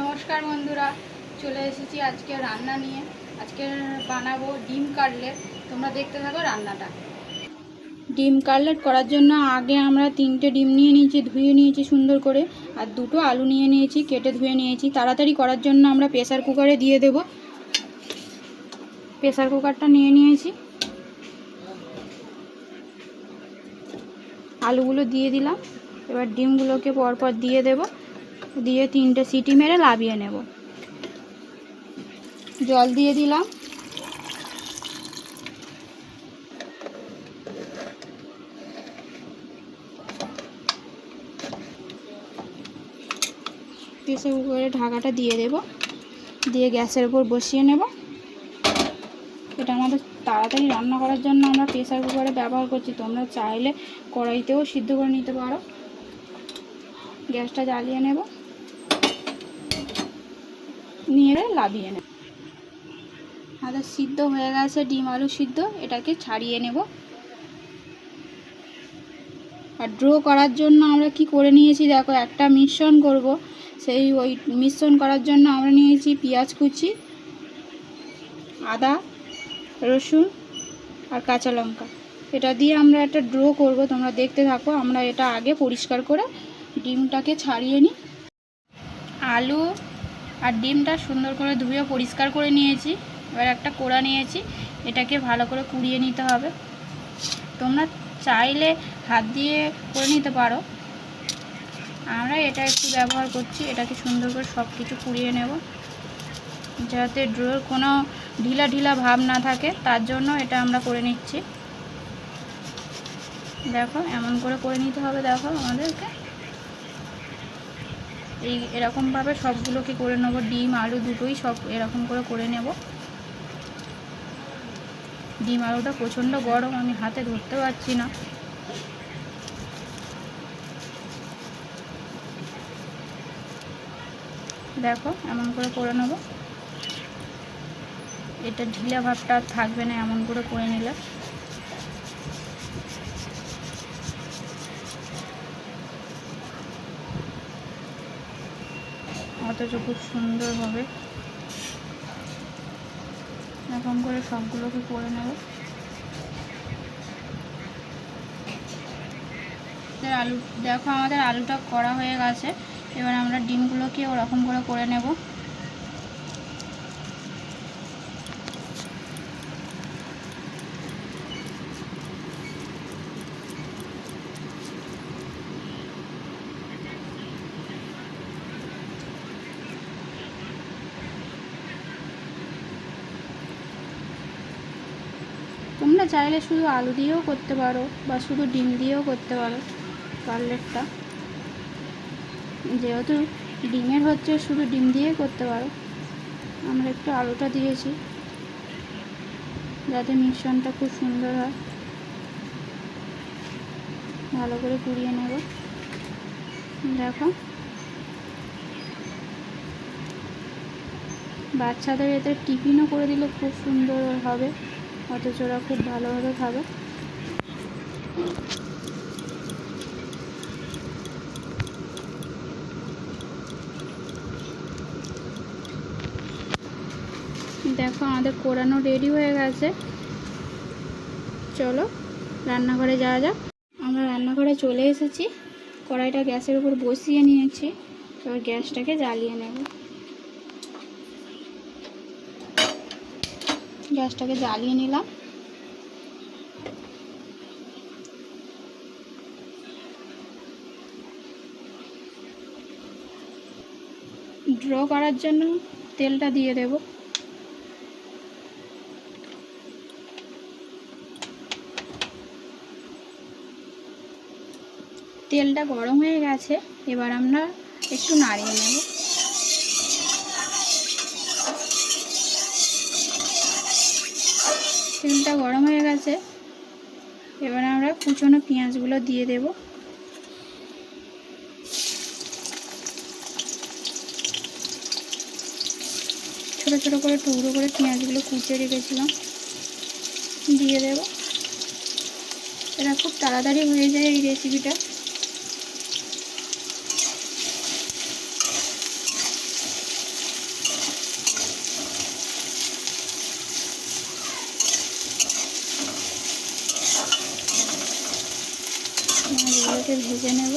নমস্কার বন্ধুরা, চলে এসেছি আজকে রান্না নিয়ে। আজকে বানাবো ডিম কাটলেট তোমরা দেখতে থাকো রান্নাটা। ডিম কাটলেট করার জন্য আগে আমরা তিনটে ডিম নিয়ে নিয়েছি, ধুয়ে নিয়েছি সুন্দর করে, আর দুটো আলু নিয়ে নিয়েছি, কেটে ধুয়ে নিয়েছি। তাড়াতাড়ি করার জন্য আমরা প্রেসার কুকারে দিয়ে দেব। প্রেসার কুকারটা নিয়ে নিয়েছি। আলুগুলো দিয়ে দিলাম। এবার ডিমগুলোকে পরপর দিয়ে দেব। দিয়ে তিনটে সিটি মেরে লাভিয়ে নেব। জল দিয়ে দিলাম। প্রেসার কুকারে ঢাকাটা দিয়ে দেব। দিয়ে গ্যাসের উপর বসিয়ে নেব। এটা আমাদের তাড়াতাড়ি রান্না করার জন্য আমরা প্রেসার কুকারে ব্যবহার করছি। তোমরা চাইলে কড়াইতেও সিদ্ধ করে নিতে পারো। গ্যাসটা জ্বালিয়ে নেব। নিয়ে লাভিয়ে নেব। আমাদের সিদ্ধ হয়ে গেছে, ডিম আলু সিদ্ধ, এটাকে ছাড়িয়ে নেব। আর ড্রো করার জন্য আমরা কি করে নিয়েছি দেখো, একটা মিশ্রণ করব। সেই ওই মিশ্রণ করার জন্য আমরা নিয়েছি পেঁয়াজ কুচি, আদা, রসুন আর কাঁচা লঙ্কা। এটা দিয়ে আমরা একটা ড্রো করব, তোমরা দেখতে থাকো। আমরা এটা আগে পরিষ্কার করে ডিমটাকে ছাড়িয়ে নিই। আলু আর ডিমটা সুন্দর করে ধুয়ে পরিষ্কার করে নিয়েছি। এবার একটা কোড়া নিয়েছি, এটাকে ভালো করে কুড়িয়ে নিতে হবে। তোমরা চাইলে হাত দিয়ে করে নিতে পারো। আমরা এটা একটু ব্যবহার করছি, এটাকে সুন্দর করে সব কিছু কুড়িয়ে নেব। যাতে ড্রোর কোনো ঢিলা ঢিলা ভাব না থাকে, তার জন্য এটা আমরা করে নিচ্ছি। দেখো, এমন করে করে নিতে হবে, দেখো আমাদেরকে। এই এরকমভাবে সবগুলোকে করে নেব। ডিম, আলু দুটোই সব এরকম করে করে নেব। ডিম, আলুটা প্রচণ্ড গরম, আমি হাতে ধরতে পারছি না। দেখো, এমন করে করে নেব। এটা ঢিলা ভাবটা থাকবে না এমন করে করে নিলে। অথচ খুব সুন্দর হবে। এরকম করে সবগুলোকে করে নেব। আলু দেখো আমাদের আলুটা করা হয়ে গেছে। এবার আমরা ডিমগুলোকে ওরকম করে করে নেব। তোমরা চাইলে শুধু আলু দিয়েও করতে পারো বা শুধু ডিম দিয়েও করতে পারো কাটলেটটা যেহেতু ডিমের হচ্ছে শুধু ডিম দিয়ে করতে পারো, আমরা একটু আলুটা দিয়েছি যাতে মিশ্রণটা খুব সুন্দর হয়। ভালো করে পুড়িয়ে নেব। দেখো। বাচ্চাদের এতে টিফিনও করে দিলে খুব সুন্দর হবে। অথচ ওরা খুব ভালোভাবে খাবে। দেখো আমাদের কোরানো রেডি হয়ে গেছে। চলো রান্নাঘরে যাওয়া যাক। আমরা রান্নাঘরে চলে এসেছি। কড়াইটা গ্যাসের উপর বসিয়ে নিয়েছি। এবার গ্যাসটাকে জ্বালিয়ে নেব। গ্যাসটাকে জ্বালিয়ে নিলাম। ড্র করার জন্য তেলটা দিয়ে দেব। তেলটা গরম হয়ে গেছে, এবার আমরা একটু নাড়িয়ে নেব। তেলটা গরম হয়ে গেছে, এবার আমরা কুচনো পেঁয়াজগুলো দিয়ে দেব। ছোট ছোট করে টুকরো করে পেঁয়াজগুলো কুচে রেখেছিলাম, দিয়ে দেব। এটা খুব তাড়াতাড়ি হয়ে যায় এই রেসিপিটা এটাকে ভেজে নেব।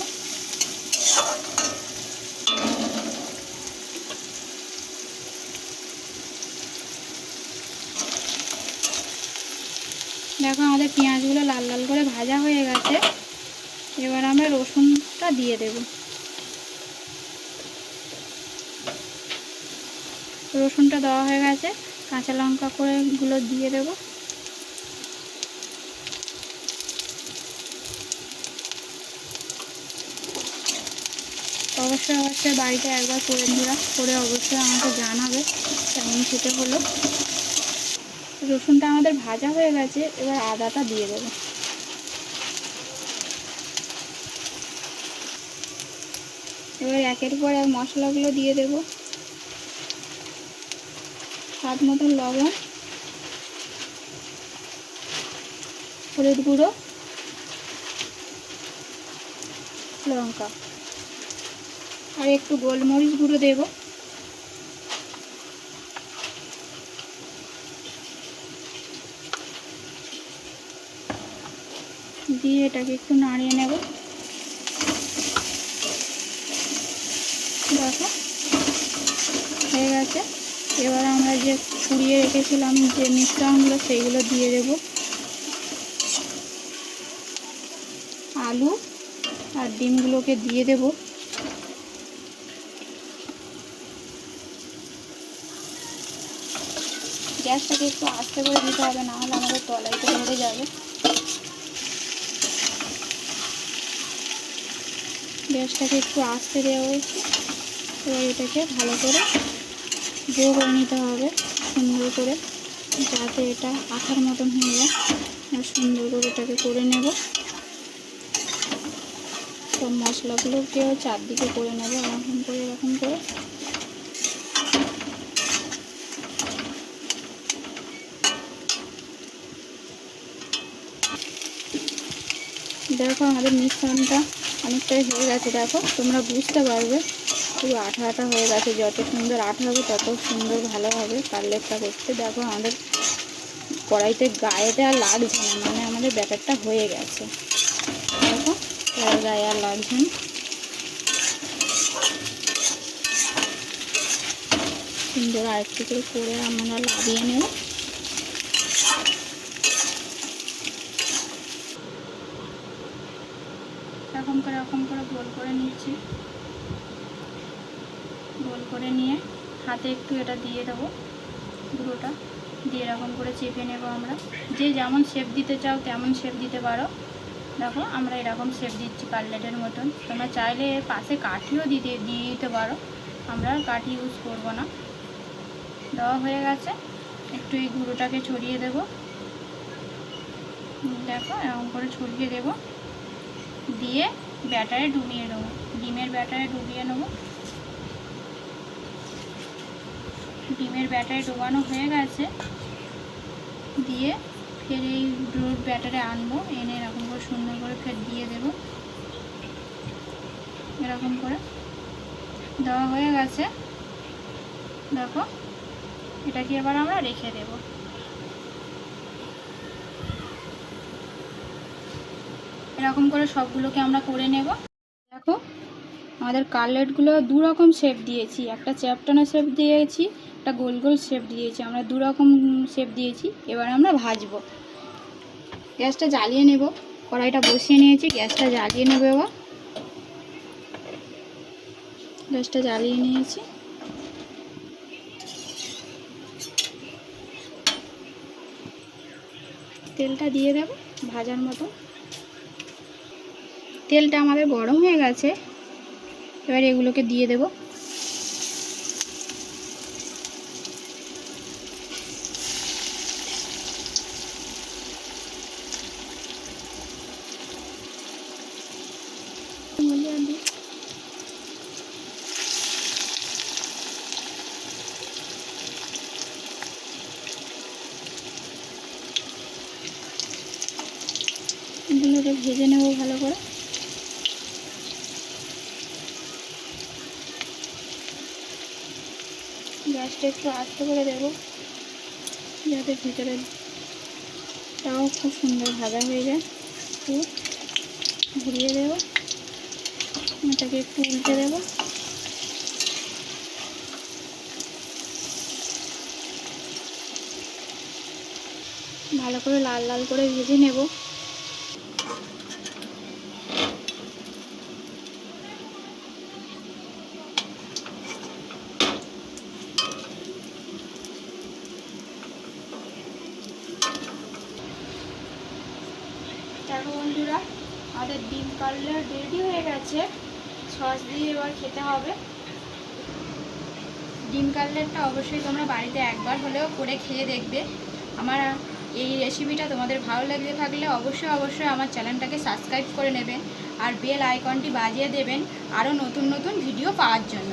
দেখো আমাদের পেঁয়াজগুলো লাল লাল করে ভাজা হয়ে গেছে। এবার আমরা রসুনটা দিয়ে দেব। রসুনটা দেওয়া হয়ে গেছে। কাঁচা লঙ্কা করে গুলো দিয়ে দেবো। অবশ্যই অবশ্যই বাড়িতে একবার করে নিবা করে অবশ্যই আমাকে জানাবে কেমন খেতে হলো। রসুনটা আমাদের ভাজা হয়ে গেছে, এবার আদাটা দিয়ে দেবো। এবার একের পর এক মশলাগুলো দিয়ে দেব। স্বাদ মতন লবণ, হলুদ গুঁড়ো, লঙ্কা। আর একটু গোলমরিচ গুঁড়ো দেব। দিয়ে এটাকে একটু নাড়িয়ে নেব। দেখো, হয়ে গেছে। এবার আমরা যে পুড়িয়ে রেখেছিলাম যে মিশ্রণগুলো সেইগুলো দিয়ে দেব। আলু আর ডিমগুলোকে দিয়ে দেবো। গ্যাসটাকে একটু আস্তে করে দিতে হবে, না হলে আমাদের তলাইতে ধরে যাবে। গ্যাসটাকে একটু আস্তে দেওয়া এবার এটাকে ভালো করে ডো করে নিতে হবে, সুন্দর করে, যাতে এটা আঠার মতন হয়ে যায়। সুন্দর করে এটাকে করে নেব। সব মশলাগুলোকেও চারদিকে করে নেব, এরকম করে। দেখো আমাদের মিশ্রণটা অনেকটাই হয়ে গেছে, দেখো। তোমরা বুঝতে পারবে পুরো আঠা আঠা হয়ে গেছে, যত সুন্দর আঠা হবে তত সুন্দর ভালো হবে কাটলেটটা করতে দেখো আমাদের কড়াইতে গায়েতে আর লাগছে না মানে আমাদের ব্যাটারটা হয়ে গেছে। দেখো, গায়ে আর লাগছে না। সুন্দর আরেকটু করে করে আমরা লাগিয়ে নেব। এরকম করে এরকম করে গোল করে নিচ্ছি। গোল করে নিয়ে হাতে একটু এটা দিয়ে দেবো গুঁড়োটা দিয়ে এরকম করে চেপে নেব আমরা। যে যেমন শেপ দিতে চাও তেমন শেপ দিতে পারো। দেখো আমরা এরকম শেপ দিচ্ছি কাটলেটের মতন। তোমরা চাইলে পাশে কাঠিও দিতে, দিয়ে দিতে পারো। আমরা কাঠি ইউজ করব না। দেওয়া হয়ে গেছে। একটু এই গুঁড়োটাকে ছড়িয়ে দেব। দেখো এরকম করে ছড়িয়ে দেবো। দিয়ে ব্যাটারে ডুবিয়ে নেব। ডিমের ব্যাটারে ডুবিয়ে নেব। ডিমের ব্যাটারে ডোবানো হয়ে গেছে। দিয়ে ফের এই ডোর ব্যাটারে আনব। এনে এরকম করে সুন্দর করে ফের দিয়ে দেব। এরকম করে। দেওয়া হয়ে গেছে। দেখো এটাকে এবার আমরা রেখে দেবো। এরকম করে সবগুলোকে আমরা করে নেব। দেখো, আমাদের কাটলেটগুলো দু রকম শেপ দিয়েছি। একটা চ্যাপটানো শেপ দিয়েছি, একটা গোল গোল শেপ দিয়েছি। আমরা দু রকম শেপ দিয়েছি, এবার আমরা ভাজবো। গ্যাসটা জ্বালিয়ে নেব, কড়াইটা বসিয়ে নিয়েছি, গ্যাসটা জ্বালিয়ে নেব এবার। গ্যাসটা জ্বালিয়ে নিয়েছি। তেলটা দিয়ে দেব ভাজার মতো। তেলটা আমাদের গরম হয়ে গেছে। এবার এগুলোকে দিয়ে দেব। ভেজে নেব ভালো করে। গ্যাসটা একটু আস্তে করে দেব, যাতে ভিতরে তাও খুব সুন্দর ভাজা হয়ে যায়। একটু ঘুরিয়ে দেবো, এটাকে একটু উল্টে দেবো। ভালো করে লাল লাল করে ভেজে নেব দেখো বন্ধুরা আমাদের কাটলেট রেডি হয়ে গেছে। সস দিয়ে এবার খেতে হবে। ডিম কাটলেটটা অবশ্যই তোমরা বাড়িতে একবার হলেও করে খেয়ে দেখবে। আমার এই রেসিপিটা তোমাদের ভালো লাগলে থাকলে অবশ্যই অবশ্যই আমার চ্যানেলটাকে সাবস্ক্রাইব করে নেবেন আর বেল আইকনটি বাজিয়ে দেবেন আরও নতুন নতুন ভিডিও পাওয়ার জন্য।